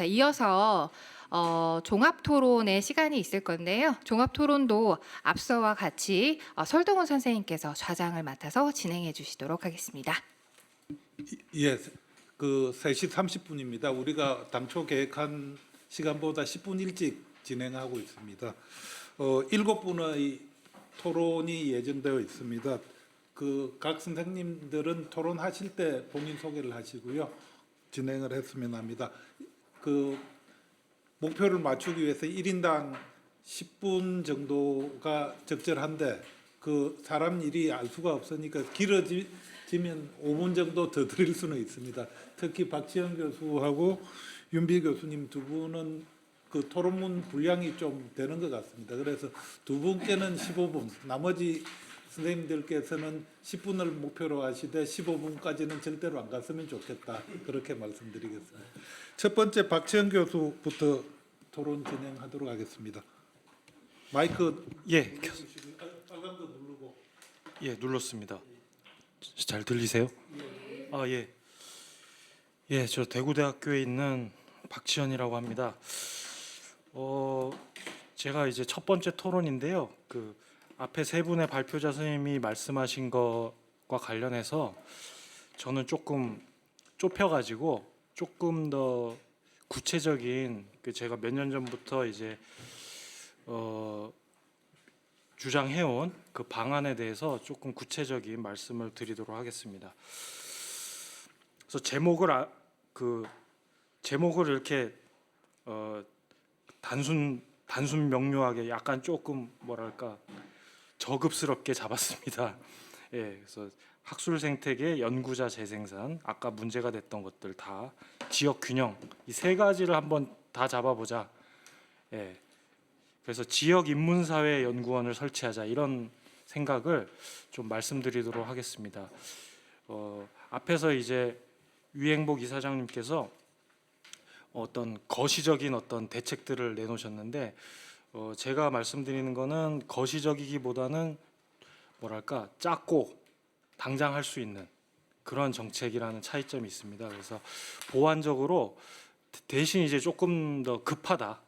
자, 이어서 어, 종합 토론의 시간이 있을 건데요. 종합 토론도 앞서와 같이 어, 설동훈 선생님께서 좌장을 맡아서 진행해 주시도록 하겠습니다. 예, 그 3시 30분입니다. 우리가 당초 계획한 시간보다 10분 일찍 진행하고 있습니다. 어, 일곱 분의 토론이 예정되어 있습니다. 그 각 선생님들은 토론하실 때 본인 소개를 하시고요. 진행을 했으면 합니다. 그 목표를 맞추기 위해서 1인당 10분 정도가 적절한데 그 사람 일이 알 수가 없으니까 길어지면 5분 정도 더 드릴 수는 있습니다. 특히 박지현 교수하고 윤비 교수님 두 분은 그 토론문 분량이 좀 되는 것 같습니다. 그래서 두 분께는 15분, 나머지 선생님들께서는 10분을 목표로 하시되 15분까지는 절대로 안 갔으면 좋겠다. 그렇게 말씀드리겠습니다. 첫 번째 박지현 교수부터 토론 진행하도록 하겠습니다. 마이크 예, 빨간 거 누르고 예 눌렀습니다. 잘 들리세요? 아 예. 예, 저 대구대학교에 있는 박지현이라고 합니다. 어, 제가 이제 첫 번째 토론인데요. 그 앞에 세 분의 발표자 선생님이 말씀하신 것과 관련해서 저는 조금 좁혀가지고 조금 더 구체적인 그 제가 몇 년 전부터 이제 어, 주장해온 그 방안에 대해서 조금 구체적인 말씀을 드리도록 하겠습니다. 그래서 제목을 아, 그 제목을 이렇게 어, 단순 단순 명료하게 약간 조금 뭐랄까 저급스럽게 잡았습니다. 예, 그래서 학술 생태계 연구자 재생산 아까 문제가 됐던 것들 다 지역 균형 이 세 가지를 한번 다 잡아보자. 예, 그래서 지역 인문사회 연구원을 설치하자 이런 생각을 좀 말씀드리도록 하겠습니다. 어, 앞에서 이제 유행복 이사장님께서 어떤 거시적인 어떤 대책들을 내놓으셨는데 어, 제가 말씀드리는 거는 거시적이기보다는 뭐랄까 작고 당장 할 수 있는 그런 정책이라는 차이점이 있습니다. 그래서 보완적으로 대신 이제 조금 더 급하다.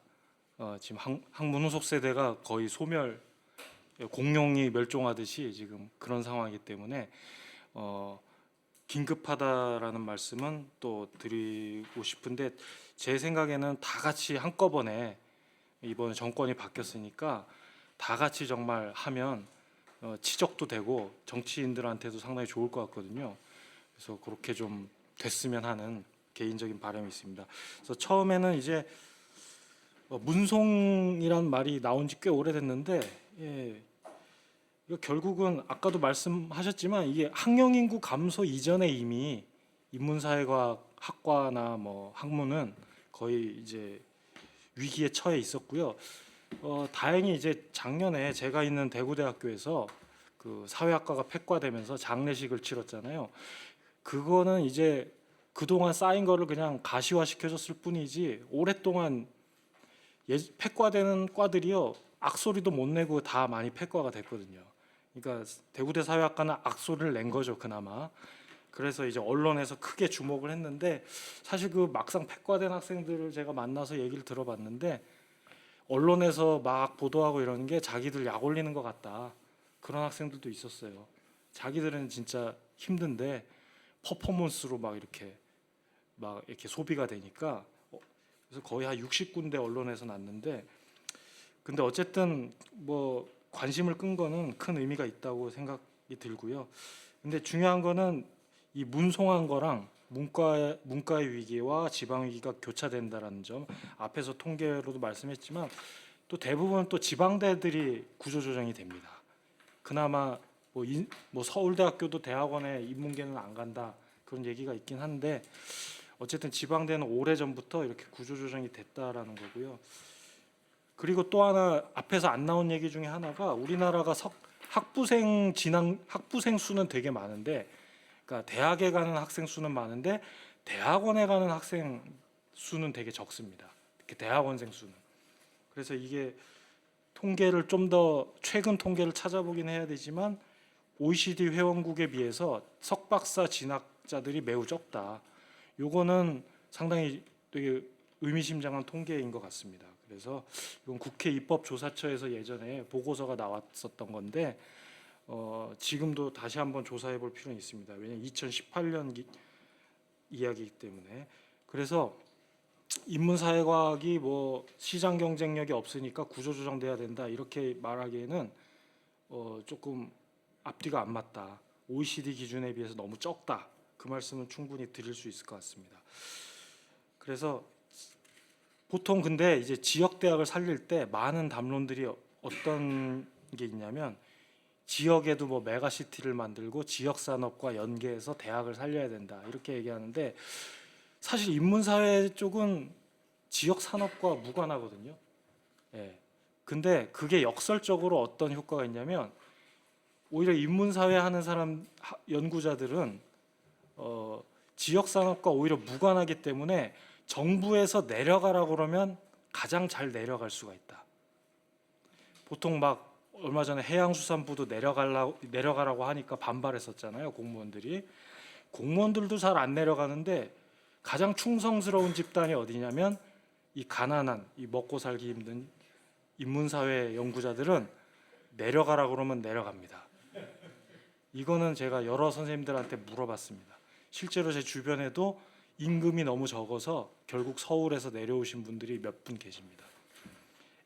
어, 지금 학, 학문 후속 세대가 거의 소멸 공룡이 멸종하듯이 지금 그런 상황이기 때문에 어, 긴급하다라는 말씀은 또 드리고 싶은데 제 생각에는 다 같이 한꺼번에 이번 정권이 바뀌었으니까 다 같이 정말 하면 어, 치적도 되고 정치인들한테도 상당히 좋을 것 같거든요. 그래서 그렇게 좀 됐으면 하는 개인적인 바람이 있습니다. 그래서 처음에는 이제 어, 문송이란 말이 나온 지 꽤 오래됐는데 예, 이거 결국은 아까도 말씀하셨지만 이게 학령 인구 감소 이전에 이미 인문사회과학 학과나 뭐 학문은 거의 이제 위기에 처해 있었고요. 어, 다행히 이제 작년에 제가 있는 대구대학교에서 그 사회학과가 폐과되면서 장례식을 치렀잖아요. 그거는 이제 그동안 쌓인 거를 그냥 가시화 시켜줬을 뿐이지 오랫동안 예, 폐과되는 과들이요 악소리도 못 내고 다 많이 폐과가 됐거든요. 그러니까 대구대 사회학과는 악소리를 낸 거죠 그나마. 그래서 이제 언론에서 크게 주목을 했는데 사실 그 막상 폐과된 학생들을 제가 만나서 얘기를 들어봤는데 언론에서 막 보도하고 이러는 게 자기들 약 올리는 것 같다 그런 학생들도 있었어요. 자기들은 진짜 힘든데 퍼포먼스로 막 이렇게 막 이렇게 소비가 되니까 어, 그래서 거의 한 60군데 언론에서 났는데 근데 어쨌든 뭐 관심을 끈 거는 큰 의미가 있다고 생각이 들고요. 근데 중요한 거는 이 문송한 거랑 문과 문과의 위기와 지방 위기가 교차된다라는 점 앞에서 통계로도 말씀했지만 또 대부분 또 지방대들이 구조 조정이 됩니다. 그나마 뭐, 인, 뭐 서울대학교도 대학원에 인문계는 안 간다 그런 얘기가 있긴 한데 어쨌든 지방대는 오래 전부터 이렇게 구조 조정이 됐다라는 거고요. 그리고 또 하나 앞에서 안 나온 얘기 중에 하나가 우리나라가 석, 학부생 진학 학부생 수는 되게 많은데 그러니까 대학에 가는 학생 수는 많은데 대학원에 가는 학생 수는 되게 적습니다. 대학원생 수는. 그래서 이게 통계를 좀 더 최근 통계를 찾아보긴 해야 되지만 OECD 회원국에 비해서 석박사 진학자들이 매우 적다. 요거는 상당히 되게 의미심장한 통계인 것 같습니다. 그래서 이건 국회 입법조사처에서 예전에 보고서가 나왔었던 건데 어, 지금도 다시 한번 조사해 볼 필요는 있습니다. 왜냐하면 2018년 기, 이야기이기 때문에 그래서 인문사회과학이 뭐 시장 경쟁력이 없으니까 구조조정돼야 된다 이렇게 말하기에는 어, 조금 앞뒤가 안 맞다. OECD 기준에 비해서 너무 적다. 그 말씀은 충분히 드릴 수 있을 것 같습니다. 그래서 보통 근데 이제 지역 대학을 살릴 때 많은 담론들이 어떤 게 있냐면 지역에도 뭐 메가시티를 만들고 지역 산업과 연계해서 대학을 살려야 된다 이렇게 얘기하는데 사실 인문사회 쪽은 지역 산업과 무관하거든요. 예. 근데 그게 역설적으로 어떤 효과가 있냐면 오히려 인문사회 하는 사람 하- 연구자들은 어, 지역 산업과 오히려 무관하기 때문에 정부에서 내려가라고 그러면 가장 잘 내려갈 수가 있다. 보통 막 얼마 전에 해양수산부도 내려가라고 내려가라고 하니까 반발했었잖아요 공무원들이 공무원들도 잘 안 내려가는데 가장 충성스러운 집단이 어디냐면 이 가난한 이 먹고 살기 힘든 인문사회 연구자들은 내려가라 그러면 내려갑니다. 이거는 제가 여러 선생님들한테 물어봤습니다. 실제로 제 주변에도 임금이 너무 적어서 결국 서울에서 내려오신 분들이 몇 분 계십니다.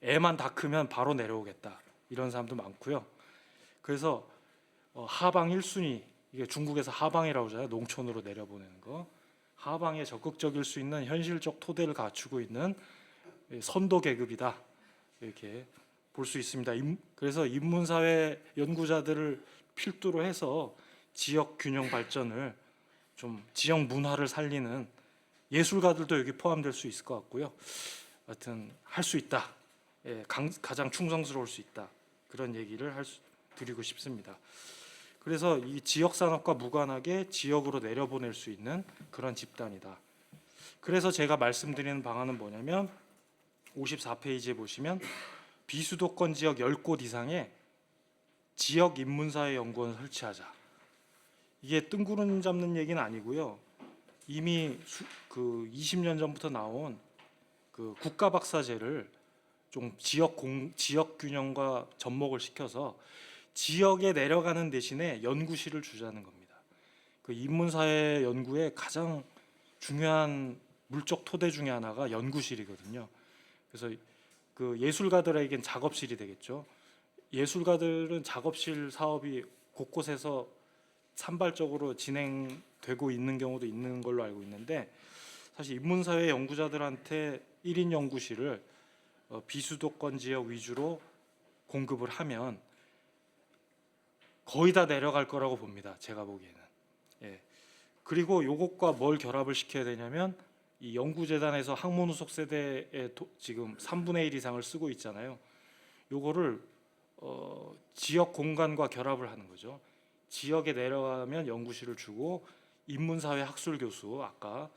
애만 다 크면 바로 내려오겠다 이런 사람도 많고요. 그래서 어, 하방 1순위 이게 중국에서 하방이라고 하잖아요. 농촌으로 내려보내는 거. 하방에 적극적일 수 있는 현실적 토대를 갖추고 있는 예, 선도 계급이다 이렇게 볼 수 있습니다. 임- 그래서 인문사회 연구자들을 필두로 해서 지역 균형 발전을 좀 지역 문화를 살리는 예술가들도 여기 포함될 수 있을 것 같고요. 하여튼 할 수 있다. 예, 강- 가장 충성스러울 수 있다. 그런 얘기를 할 수, 드리고 싶습니다. 그래서 이 지역 산업과 무관하게 지역으로 내려보낼 수 있는 그런 집단이다. 그래서 제가 말씀드리는 방안은 뭐냐면 54페이지에 보시면 비수도권 지역 10곳 이상의 지역 인문사회 연구원 설치하자. 이게 뜬구름 잡는 얘기는 아니고요. 이미 수, 그 20년 전부터 나온 그 국가 박사제를 좀 지역 공 지역 균형과 접목을 시켜서 지역에 내려가는 대신에 연구실을 주자는 겁니다. 그 인문사회 연구의 가장 중요한 물적 토대 중에 하나가 연구실이거든요. 그래서 그 예술가들에겐 작업실이 되겠죠. 예술가들은 작업실 사업이 곳곳에서 산발적으로 진행되고 있는 경우도 있는 걸로 알고 있는데 사실 인문사회 연구자들한테 1인 연구실을 어, 비수도권 지역 위주로 공급을 하면 거의 다 내려갈 거라고 봅니다. 제가 보기에는. 예. 그리고 요것과 뭘 결합을 시켜야 되냐면 이 연구재단에서 학문 후속 세대의 도- 지금 3분의 1 이상을 쓰고 있잖아요. 요거를 어, 지역 공간과 결합을 하는 거죠. 지역에 내려가면 연구실을 주고 인문사회 학술 교수 아까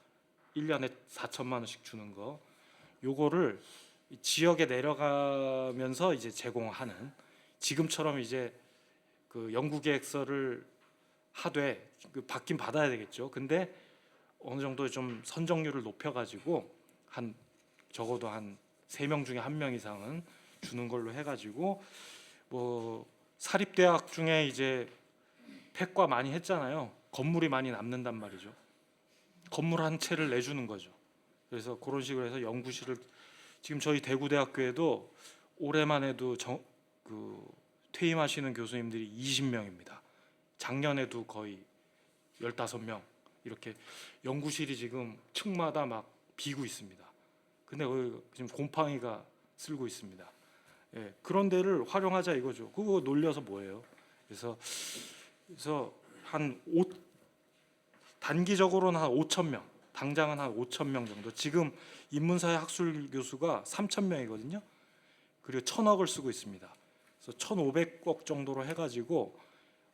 1년에 4천만 원씩 주는 거 요거를 이 지역에 내려가면서 이제 제공하는 지금처럼 이제 그 연구 계획서를 하되 그 받긴 받아야 되겠죠. 근데 어느 정도 좀 선정률을 높여 가지고 한 적어도 한 세 명 중에 한 명 이상은 주는 걸로 해 가지고 뭐 사립 대학 중에 이제 폐과 많이 했잖아요. 건물이 많이 남는단 말이죠. 건물 한 채를 내주는 거죠. 그래서 그런 식으로 해서 연구실을 지금 저희 대구대학교에도 올해만 해도 정, 그 퇴임하시는 교수님들이 20명입니다. 작년에도 거의 15명 이렇게 연구실이 지금 층마다 막 비고 있습니다. 근데 거기 지금 곰팡이가 쓸고 있습니다. 예, 그런 데를 활용하자 이거죠. 그거 놀려서 뭐예요? 그래서 그래서 한 5, 단기적으로는 한 5천 명, 당장은 한 5천 명 정도. 지금 인문사회 학술 교수가 3천 명이거든요. 그리고 천억을 쓰고 있습니다. 그래서 1,500억 정도로 해가지고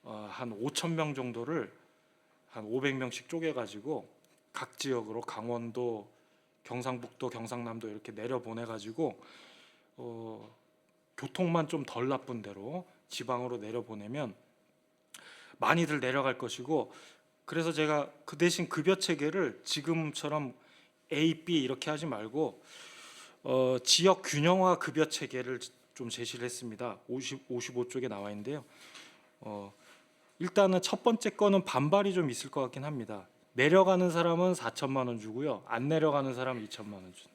어, 한 5천 명 정도를 한 500명씩 쪼개가지고 각 지역으로 강원도, 경상북도, 경상남도 이렇게 내려 보내가지고 어, 교통만 좀 덜 나쁜 데로 지방으로 내려 보내면 많이들 내려갈 것이고 그래서 제가 그 대신 급여 체계를 지금처럼 A, B 이렇게 하지 말고 어, 지역 균형화 급여 체계를 좀 제시를 했습니다. 50 55쪽에 나와 있는데요. 어, 일단은 첫 번째 거는 반발이 좀 있을 것 같긴 합니다. 내려가는 사람은 4천만 원 주고요. 안 내려가는 사람은 2천만 원 주.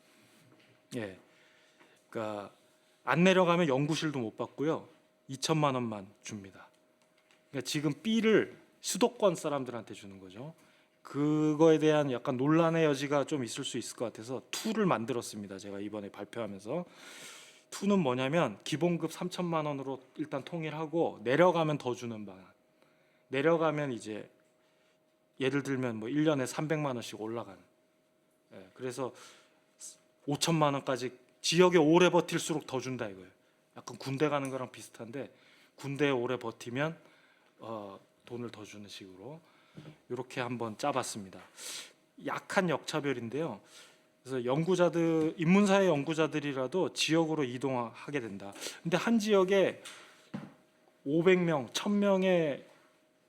예. 그러니까 안 내려가면 연구실도 못 받고요. 2천만 원만 줍니다. 그러니까 지금 B를 수도권 사람들한테 주는 거죠. 그거에 대한 약간 논란의 여지가 좀 있을 수 있을 것 같아서 툴을 만들었습니다. 제가 이번에 발표하면서 툴은 뭐냐면 기본급 3천만 원으로 일단 통일하고 내려가면 더 주는 방안. 내려가면 이제 예를 들면 뭐 1년에 300만 원씩 올라가는. 예, 그래서 5천만 원까지 지역에 오래 버틸수록 더 준다 이거예요. 약간 군대 가는 거랑 비슷한데 군대에 오래 버티면 어, 돈을 더 주는 식으로 이렇게 한번 짜봤습니다. 약한 역차별인데요. 그래서 연구자들 인문사회 연구자들이라도 지역으로 이동하게 된다. 근데 한 지역에 500명, 1000명의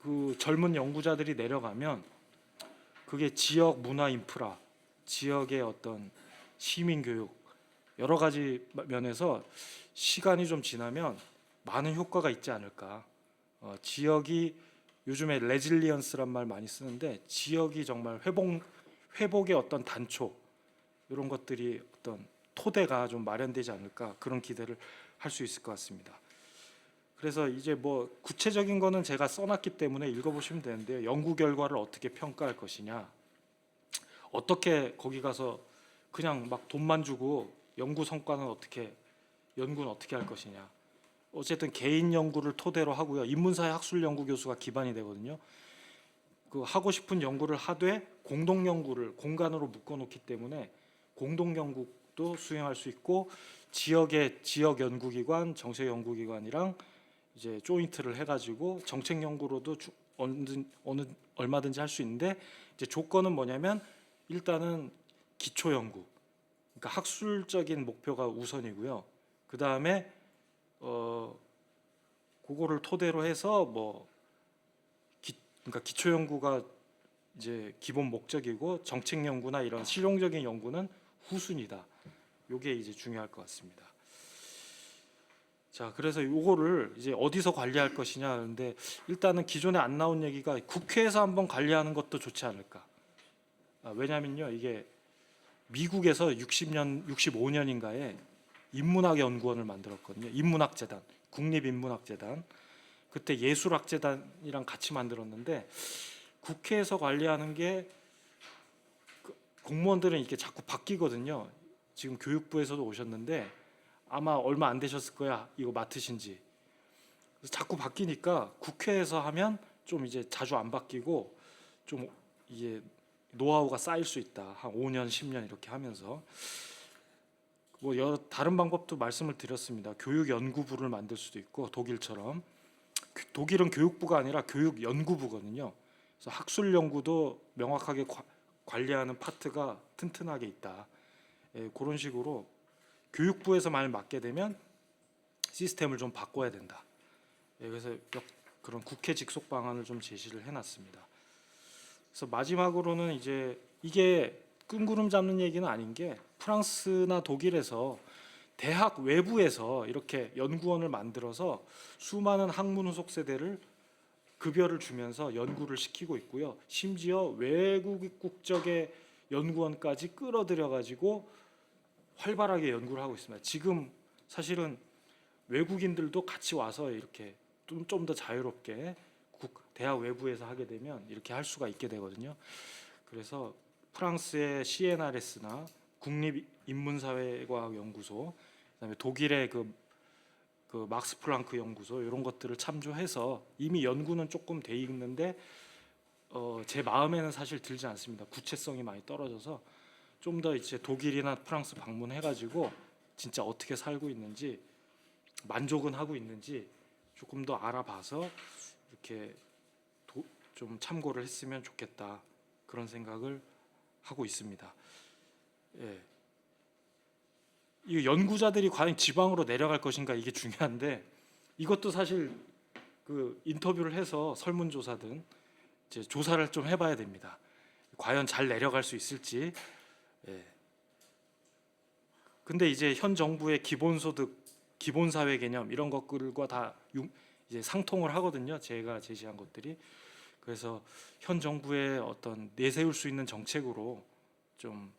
그 젊은 연구자들이 내려가면 그게 지역 문화 인프라, 지역의 어떤 시민 교육 여러 가지 면에서 시간이 좀 지나면 많은 효과가 있지 않을까. 어, 지역이 요즘에 레질리언스란 말 많이 쓰는데 지역이 정말 회복 회복의 어떤 단초 이런 것들이 어떤 토대가 좀 마련되지 않을까 그런 기대를 할 수 있을 것 같습니다. 그래서 이제 뭐 구체적인 거는 제가 써놨기 때문에 읽어보시면 되는데요. 연구 결과를 어떻게 평가할 것이냐, 어떻게 거기 가서 그냥 막 돈만 주고 연구 성과는 어떻게 연구는 어떻게 할 것이냐. 어쨌든 개인 연구를 토대로 하고요. 인문사회 학술 연구 교수가 기반이 되거든요. 그 하고 싶은 연구를 하되 공동 연구를 공간으로 묶어 놓기 때문에 공동 연구도 수행할 수 있고 지역의 지역 연구기관, 정책 연구기관이랑 이제 조인트를 해가지고 정책 연구로도 주- 어느 어느 얼마든지 할 수 있는데 이제 조건은 뭐냐면 일단은 기초 연구, 그러니까 학술적인 목표가 우선이고요. 그 다음에 어 그거를 토대로 해서 뭐 기, 그러니까 기초 연구가 이제 기본 목적이고 정책 연구나 이런 실용적인 연구는 후순이다. 요게 이제 중요할 것 같습니다. 자, 그래서 요거를 이제 어디서 관리할 것이냐 근데 일단은 기존에 안 나온 얘기가 국회에서 한번 관리하는 것도 좋지 않을까. 아, 왜냐면요 이게 미국에서 60년, 65년인가에 인문학 연구원을 만들었거든요. 인문학 재단, 국립인문학 재단. 그때 예술학 재단이랑 같이 만들었는데 국회에서 관리하는 게그 공무원들은 이게 자꾸 바뀌거든요. 지금 교육부에서도 오셨는데 아마 얼마 안 되셨을 거야. 이거 맡으신지. 자꾸 바뀌니까 국회에서 하면 좀 이제 자주 안 바뀌고 좀 이게 노하우가 쌓일 수 있다. 한 5년, 10년 이렇게 하면서 뭐 여러 다른 방법도 말씀을 드렸습니다. 교육 연구부를 만들 수도 있고 독일처럼 그- 독일은 교육부가 아니라 교육 연구부거든요. 그래서 학술 연구도 명확하게 과- 관리하는 파트가 튼튼하게 있다. 예, 그런 식으로 교육부에서 말 맡게 되면 시스템을 좀 바꿔야 된다. 예, 그래서 몇- 그런 국회 직속 방안을 좀 제시를 해놨습니다. 그래서 마지막으로는 이제 이게 끈구름 잡는 얘기는 아닌 게 프랑스나 독일에서 대학 외부에서 이렇게 연구원을 만들어서 수많은 학문 후속 세대를 급여를 주면서 연구를 시키고 있고요. 심지어 외국 국적의 연구원까지 끌어들여 가지고 활발하게 연구를 하고 있습니다. 지금 사실은 외국인들도 같이 와서 이렇게 좀 좀 더 자유롭게 국, 대학 외부에서 하게 되면 이렇게 할 수가 있게 되거든요. 그래서 프랑스의 CNRS나 국립 인문사회과학 연구소, 그다음에 독일의 그, 그 막스 플랑크 연구소 이런 것들을 참조해서 이미 연구는 조금 돼 있는데 어, 제 마음에는 사실 들지 않습니다. 구체성이 많이 떨어져서 좀 더 이제 독일이나 프랑스 방문해가지고 진짜 어떻게 살고 있는지 만족은 하고 있는지 조금 더 알아봐서 이렇게 도, 좀 참고를 했으면 좋겠다 그런 생각을 하고 있습니다. 예. 이 연구자들이 과연 지방으로 내려갈 것인가 이게 중요한데 이것도 사실 그 인터뷰를 해서 설문조사든 이제 조사를 좀 해봐야 됩니다. 과연 잘 내려갈 수 있을지 예. 근데 이제 현 정부의 기본소득, 기본사회 개념 이런 것들과 다 융- 이제 상통을 하거든요. 제가 제시한 것들이 그래서 현 정부의 어떤 내세울 수 있는 정책으로 좀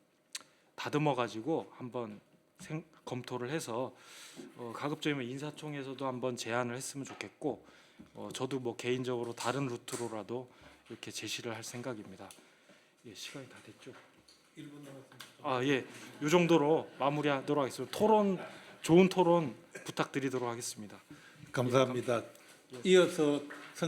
다듬어 가지고 한번 생, 검토를 해서 어, 가급적이면 인사청에서도 한번 제안을 했으면 좋겠고 어, 저도 뭐 개인적으로 다른 루트로라도 이렇게 제시를 할 생각입니다. 예, 시간이 다 됐죠. 1분 남았습니다. 아 예, 이 정도로 마무리하도록 하겠습니다. 토론 좋은 토론 부탁드리도록 하겠습니다. 감사합니다. 이어서